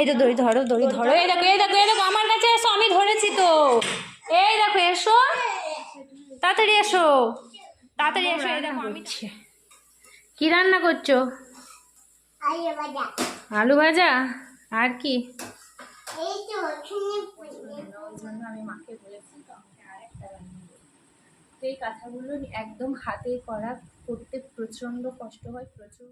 এই তো দড়ি ধরো দড়ি ধরো। এই দেখো এই দেখো এই দেখো আমার কাছে এসো আমি ধরেছি তো। এই দেখো এসো। তাড়াতাড়ি এসো। তাড়াতাড়ি এসো এই দেখো আমি কি রান্না করছ? আলু ভাজা। আর কি? এই কাঁথাগুলো একদম হাতে করা করতে প্রচণ্ড কষ্ট হয় প্রচুর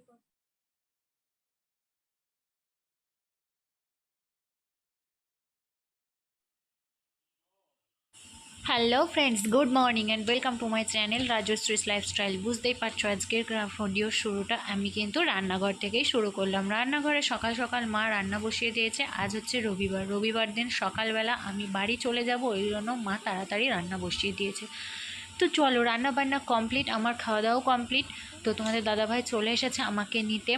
hello friends good morning and welcome to my channel Rajshree's lifestyle বুঝতেই পারছ, আজকের ভিডিওর শুরুটা আমি কিন্তু রান্নাঘর থেকেই শুরু করলাম। রান্নাঘরে সকাল সকাল মা রান্না বসিয়ে দিয়েছে। আজ হচ্ছে রবিবার। রবিবার দিন সকালবেলা আমি বাড়ি চলে যাব, ওই জন্য মা তাড়াতাড়ি রান্না বসিয়ে দিয়েছে। তো চলো রান্না বান্না কমপ্লিট আমার খাওয়া দাওয়াও কমপ্লিট তো তোমাদের দাদাভাই চলে এসেছে আমাকে নিতে।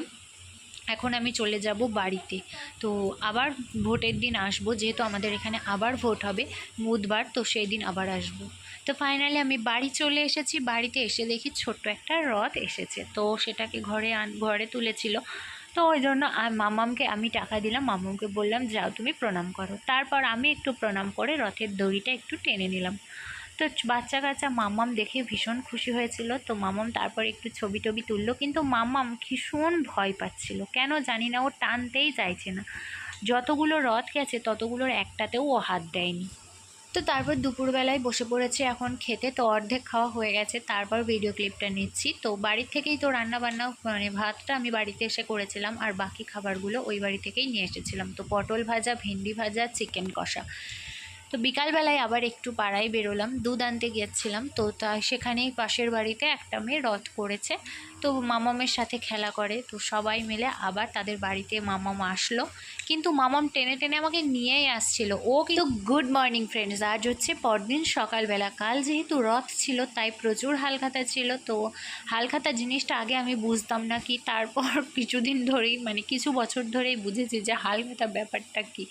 এখন আমি চলে যাব বাড়িতে। তো আবার ভোটের দিন আসব, যেহেতু আমাদের এখানে আবার ভোট হবে, বুধবার, তো সেই দিন আবার আসব। তো ফাইনালি আমি বাড়ি চলে এসেছি, বাড়িতে এসে দেখি ছোট্ট একটা রথ এসেছে। তো সেটাকে ঘরে আন, ঘরে তুলেছিল। তো ওই জন্য মামামকে আমি টাকা দিলাম, মামামকে বললাম, যাও তুমি প্রণাম করো। তারপর আমি একটু প্রণাম করে রথের দড়িটা একটু টেনে নিলাম। তো বাচ্চা কাচ্চা মামাম দেখে ভীষণ খুশি হয়েছিল। তো মামাম তারপর একটু ছবি টবি তুললো, কিন্তু মামাম ভীষণ ভয় পাচ্ছিল। কেন জানি না, ও টানতেই চাইছে না। যতগুলো রথ গেছে, ততগুলোর একটাতেও ও হাত দেয়নি। তো তারপর দুপুরবেলায় বসে পড়েছে এখন খেতে, তো অর্ধেক খাওয়া হয়ে গেছে। তারপর ভিডিও ক্লিপটা নিচ্ছি। তো বাড়ির থেকেই তো রান্না বান্না মানে ভাতটা আমি বাড়িতে এসে করেছিলাম, আর বাকি খাবারগুলো ওই বাড়ি থেকেই নিয়ে এসেছিলাম। তো পটল ভাজা, ভেন্ডি ভাজা চিকেন কষা। তো বিকালবেলায় আবার একটু পাড়ায় বেরোলাম, দুধ আনতে গিয়েছিলাম। তো তা সেখানেই পাশের বাড়িতে একটা মেয়ে রথ করেছে। তো মামামের সাথে খেলা করে। তো সবাই মিলে আবার তাদের বাড়িতে মামাম আসলো। কিন্তু মামাম টেনে টেনে আমাকে নিয়েই আসছিল। ও কিন্তু গুড মর্নিং ফ্রেন্ডস আজ হচ্ছে পরদিন সকালবেলা। কাল যেহেতু রথ ছিল, তাই প্রচুর হালখাতা ছিল। তো হালখাতা জিনিসটা আগে আমি বুঝতাম না কি, তারপর কিছুদিন ধরেই মানে কিছু বছর ধরেই বুঝেছি যে হালখাতা ব্যাপারটা কি।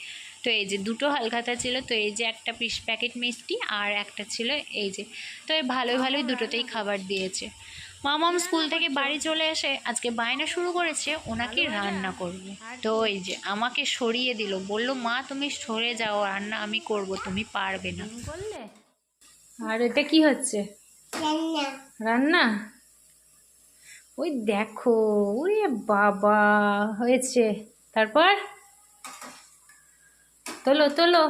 তো এই যে দুটো হালখাতা ছিল তো এই যে একটা পিস প্যাকেট মিষ্টি আর একটা ছিল এই যে। তো এই ভালোই ভালোই দুটোতেই খাবার দিয়েছে। মামাম স্কুল থেকে বাড়ি চলে এসে আজকে বায়না শুরু করেছে ওনাকে রান্না করবে। তো এই যে আমাকে সরিয়ে দিল বলল মা তুমি সরে যাও রান্না আমি করব তুমি পারবে না। আর এটা কি হচ্ছে? রান্না। রান্না? ওই দেখো ওরে বাবা হয়েছে। তারপর? তোলো তোলো।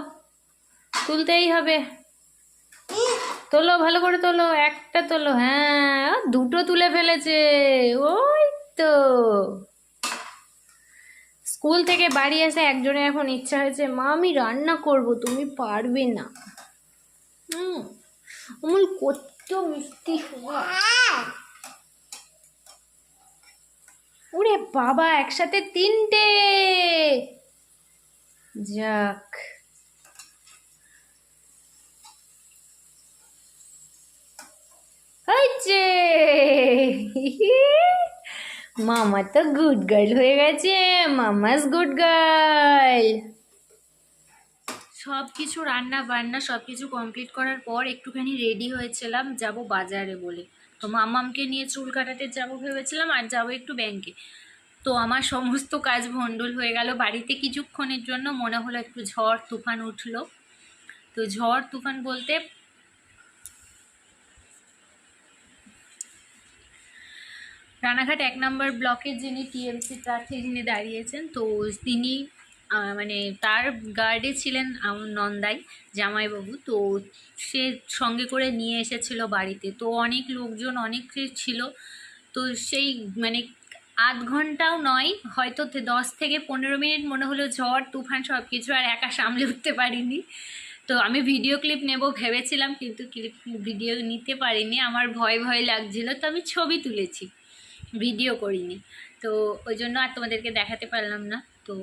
তুলতেই হবে। তোলো, ভালো করে তোলো, একটা তোলো। হ্যাঁ দুটো তুলে ফেলেছে। ওই তো। স্কুল থেকে বাড়ি এসে একজনের এখন ইচ্ছা হয়েছে মা আমি রান্না করব, তুমি পারবে না। হুম, অমল কত মিষ্টি ওরে বাবা, একসাথে তিনটে। যাক। মামা তো গুড গার্ল হয়ে গেছে, মামাস গুড গার্ল সব কিছু রান্না বান্না সব কিছু কমপ্লিট করার পর একটুখানি রেডি হয়েছিলাম, যাব বাজারে বলে। তো মামামকে নিয়ে চুল কাটাতে যাব ভেবেছিলাম, আর যাব একটু ব্যাংকে তো আমার সমস্ত কাজ ভণ্ডুল হয়ে গেল। বাড়িতে কিছুক্ষণের জন্য মনে হলো একটু ঝড় তুফান উঠল। তো ঝড় তুফান বলতে রানাঘাট এক নম্বর ব্লকের যিনি টিএমসি প্রার্থী যিনি দাঁড়িয়েছেন, তো তিনি মানে তার গার্ডে ছিলেন নন্দাই জামাইবাবু। তো সে সঙ্গে করে নিয়ে এসেছিল বাড়িতে। তো অনেক লোকজন, অনেক ছিল। তো সেই মানে আধ ঘন্টাও নয়, হয়তো দশ থেকে পনেরো মিনিট মনে হলো ঝড়, তুফান সব কিছু আর একা সামলে উঠতে পারিনি। তো আমি ভিডিও ক্লিপ নেব ভেবেছিলাম কিন্তু ক্লিপ ভিডিও নিতে পারিনি, আমার ভয় ভয় লাগছিল। তো আমি ছবি তুলেছি ভিডিও করিনি। তো ওই জন্য আর তোমাদেরকে দেখাতে পারলাম না। তো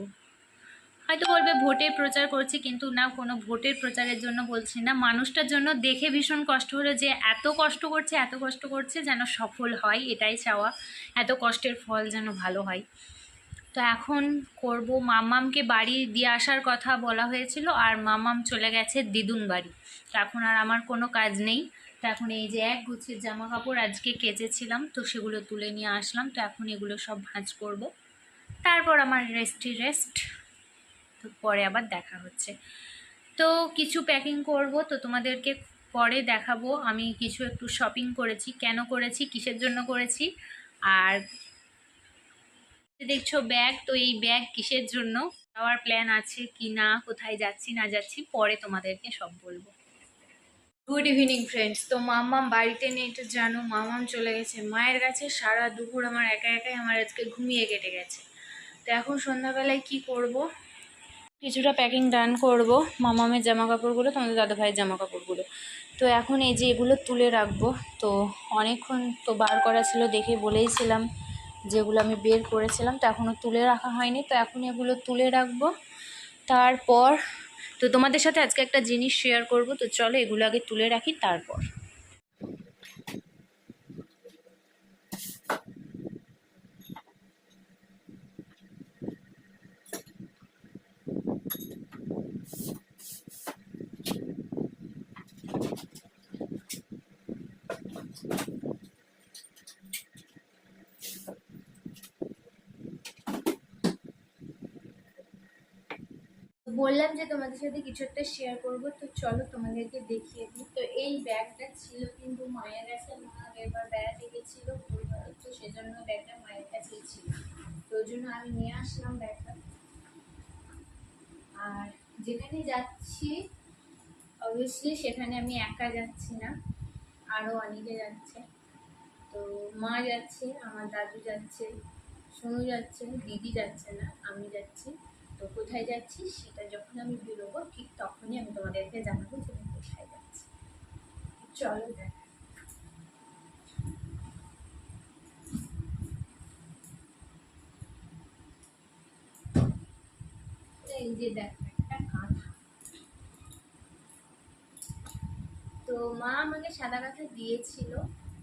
হয়তো বলবে ভোটের প্রচার করছি, কিন্তু না, কোনো ভোটের প্রচারের জন্য বলছি না। মানুষটার জন্য দেখে ভীষণ কষ্ট হলো যে এত কষ্ট করছে, এত কষ্ট করছে যেন সফল হয়, এটাই চাওয়া। এত কষ্টের ফল যেন ভালো হয়। তো এখন করব, মামামকে বাড়ি দিয়ে আসার কথা বলা হয়েছিল, আর মামাম চলে গেছে দিদুন বাড়ি। তো এখন আর আমার কোনো কাজ নেই। তো এখন এই যে এক গুছের জামা কাপড় আজকে কেচেছিলাম, তো সেগুলো তুলে নিয়ে আসলাম। তো এখন এগুলো সব ভাঁজ করব। তারপর আমার রেস্টই রেস্ট। পরে আবার দেখা হচ্ছে। তো কিছু প্যাকিং করব, তো তোমাদেরকে পরে দেখাবো। আমি কিছু একটু শপিং করেছি, কেন করেছি, কিসের জন্য করেছি, আর দেখছ ব্যাগ তো এই ব্যাগ কিসের জন্য, যাওয়ার প্ল্যান আছে কি না, কোথায় যাচ্ছি, না যাচ্ছি, পরে তোমাদেরকে সব বলব। গুড ইভিনিং ফ্রেন্ডস তো মাম্মাম বাড়িতে নেই, তো জানো মামাম চলে গেছে। মায়ের কাছে সারা দুপুর আমার একা একাই আমার আজকে ঘুমিয়ে কেটে গেছে। তো এখন সন্ধ্যাবেলায় কি করব? কিছুটা প্যাকিং ডান করব। মামামের জামা কাপড়গুলো তোমাদের দাদা ভাইয়ের জামা কাপড়গুলো তো এখন এই যে এগুলো তুলে রাখব, তো অনেকক্ষণ তো বার করা ছিল দেখে বলেইছিলাম যেগুলো আমি বের করেছিলাম, তো এখনও তুলে রাখা হয়নি। তো এখন এগুলো তুলে রাখব। তারপর, তো তোমাদের সাথে আজকে একটা জিনিস শেয়ার করব, তো চলো এগুলো আগে তুলে রাখি, তারপর। বললাম যে তোমাদের সাথে কিছু একটা শেয়ার করব, তো চলো তোমাদেরকে দেখিয়ে দিই। তো এই ব্যাগটা ছিল কিন্তু মায়ের কাছে, মা এবার বেড়াতে গেছিল তো সেজন্য ব্যাগটা মায়ের কাছেই ছিল। তো ওই জন্য আমি নিয়ে আসলাম ব্যাগটা। আর যেখানে যাচ্ছি অবভিয়াসলি সেখানে আমি একা যাচ্ছি না আরও অনেকে যাচ্ছে। তো মা যাচ্ছে, আমার দাদু যাচ্ছে, সোনু যাচ্ছে, দিদি যাচ্ছে না, আমি যাচ্ছি। কোথায় যাচ্ছি সেটা যখন আমি বেরোবো, ঠিক তখনই আমি তোমাদেরকে জানাব যে আমি কোথায় যাচ্ছি। চলো দেখ। এই যে একটা কাঁথা। তো মা আমাকে সাদা কাঁথা দিয়েছিল,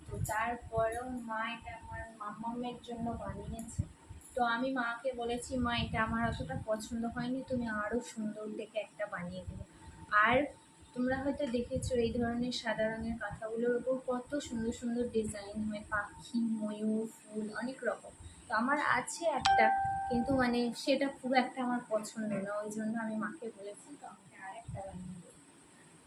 তো তারপরেও মা এটা আমার মামামের জন্য বানিয়েছে। তো আমি মাকে বলেছি, মা, এটা আমার অতটা পছন্দ হয়নি, তুমি আরও সুন্দর দেখে একটা বানিয়ে দিও আর তোমরা হয়তো দেখেছ এই ধরনের সাদা রঙের কাঁথাগুলোর ওপর কত সুন্দর সুন্দর ডিজাইন হয়, পাখি, ময়ূর, ফুল, অনেক রকম। তো আমার আছে একটা, কিন্তু মানে সেটা পুরো একটা আমার পছন্দ না, ওই জন্য আমি মাকে বলেছি, তো আমাকে আর একটা বানিয়ে দিও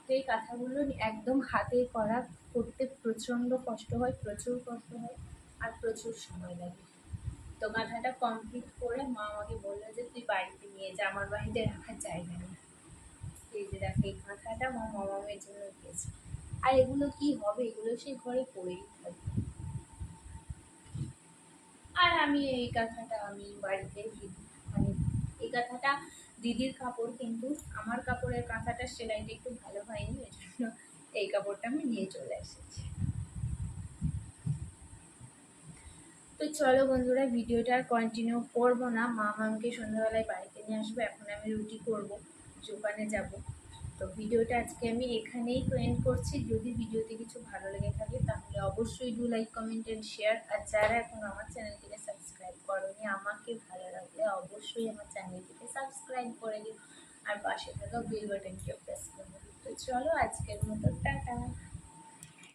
তো এই কাঁথাগুলো একদম হাতে করা করতে প্রচণ্ড কষ্ট হয়, প্রচুর কষ্ট হয়, আর প্রচুর সময় লাগে। তো কাঁথাটা কমপ্লিট করে মা আমাকে বলল যে, তুই বাড়িতে নিয়ে যা, আমার বাড়িতে রাখার জায়গা নেই। এই যে দেখো, এই কাঁথাটা মা মামামের জন্য দিয়েছে। আর এগুলো কি হবে? এগুলো সেই ঘরে পড়েই থাকবে। আর আমি এই কাঁথাটা, আমি বাড়িতে মানে এই কাঁথাটা, দিদির কাপড় কিন্তু আমার কাপড়ের কাঁথাটা সেলাইটা একটু ভালো হয়নি ওই জন্য এই কাপড়টা আমি নিয়ে চলে এসেছি। তো চলো বন্ধুরা, ভিডিওটা আর কন্টিনিউ করব না। মা মামকে সন্ধ্যাবেলায় বাড়িতে নিয়ে আসব, এখন আমি রুটি করব দোকানে যাব। তো ভিডিওটা আজকে আমি এখানেই এন্ড করছি। যদি ভিডিওতে কিছু ভালো লেগে থাকে, তাহলে অবশ্যই do like comment and share আর যারা এখন আমার চ্যানেলটিকে সাবস্ক্রাইব করোনি, আমাকে ভালো লাগলে অবশ্যই আমার চ্যানেলটিকে সাবস্ক্রাইব করে দিও। আর পাশে থাকা বেল বাটনটিও প্রেস করে দিও। তো চলো আজকের মতো, টাটা।